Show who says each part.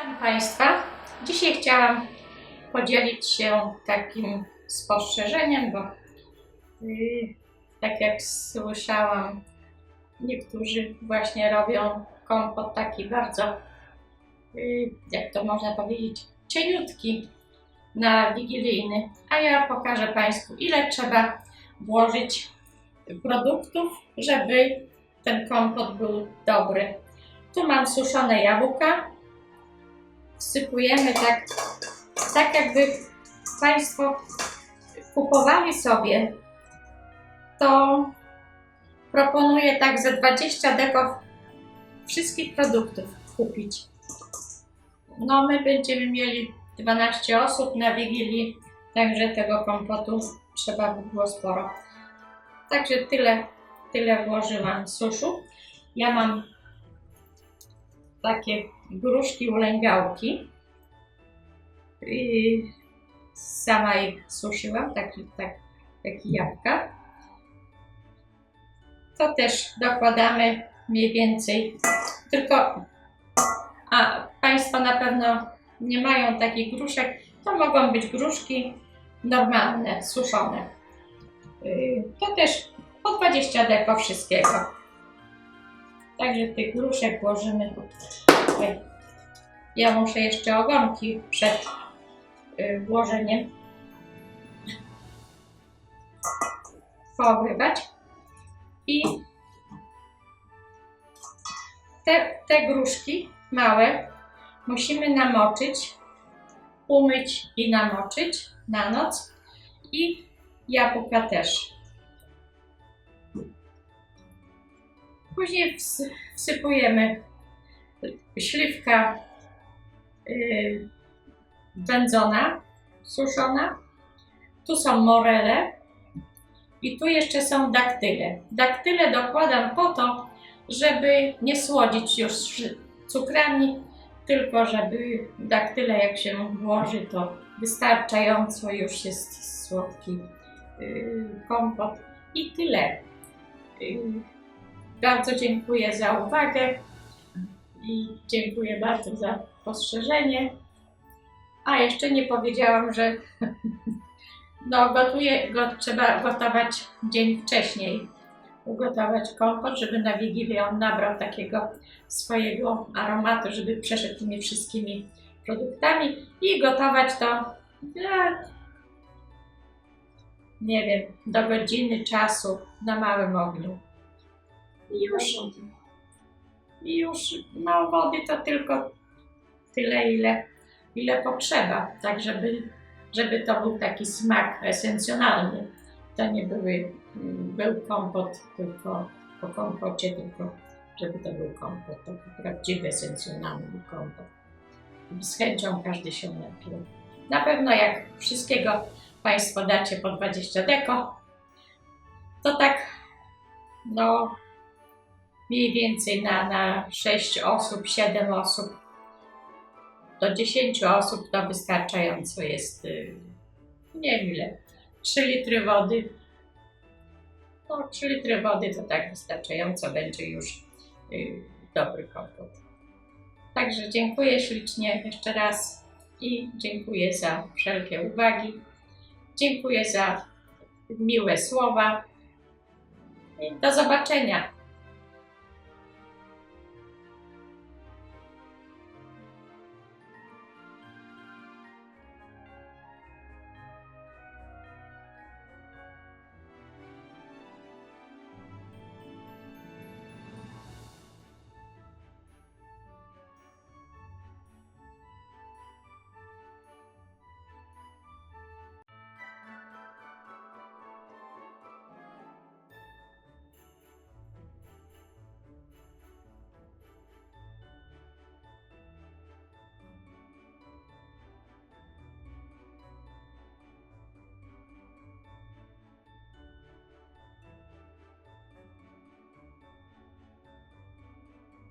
Speaker 1: Witam Państwa. Dzisiaj chciałam podzielić się takim spostrzeżeniem, bo yy, tak jak słyszałam, niektórzy właśnie robią kompot taki bardzo, yy, jak to można powiedzieć, cieniutki na wigilijny. A ja pokażę Państwu, ile trzeba włożyć produktów, żeby ten kompot był dobry. Tu mam suszone jabłka, wsypujemy tak, tak jakby Państwo kupowali sobie, to proponuję tak ze 20 deko wszystkich produktów kupić. No my będziemy mieli 12 osób na Wigilii, także tego kompotu trzeba by było sporo. Także tyle, tyle włożyłam suszu. Ja mam takie gruszki ulęgałki. I sama je suszyłam, tak, tak, takie jabłka. To też dokładamy mniej więcej, tylko a Państwo na pewno nie mają takich gruszek, to mogą być gruszki normalne, suszone. Yy, To też po 20 deko wszystkiego. Także tych gruszek włożymy. Ja muszę jeszcze ogonki przed y, włożeniem poobrywać. I te, te gruszki małe musimy namoczyć, umyć i namoczyć na noc. I jabłka też. Później ws- wsypujemy śliwka yy, wędzona, suszona. Tu są morele i tu jeszcze są daktyle. Daktyle dokładam po to, żeby nie słodzić już cukrami, tylko żeby daktyle jak się włoży, to wystarczająco już jest słodki yy, kompot. I tyle. Yy, bardzo dziękuję za uwagę i dziękuję bardzo za postrzeżenie. A jeszcze nie powiedziałam, że no, gotuję, go trzeba gotować dzień wcześniej. Ugotować kompot, żeby na Wigilię on nabrał takiego swojego aromatu, żeby przeszedł tymi wszystkimi produktami i gotować to ja, nie wiem, do godziny czasu na małym ogniu. I już i już no wody to tylko tyle, ile, ile potrzeba, tak żeby, żeby to był taki smak esencjonalny. To nie były, był kompot tylko po kompocie, tylko żeby to był kompot, taki prawdziwy, esencjonalny kompot. Z chęcią każdy się napił. Na pewno jak wszystkiego Państwo dacie po 20 deko, to tak no mniej więcej na, na 6 osób, 7 osób, do 10 osób to wystarczająco jest, y, nie wiem ile, 3 litry wody. No, 3 litry wody to tak wystarczająco będzie już y, dobry kompot. Także dziękuję ślicznie jeszcze raz i dziękuję za wszelkie uwagi. Dziękuję za miłe słowa. I do zobaczenia.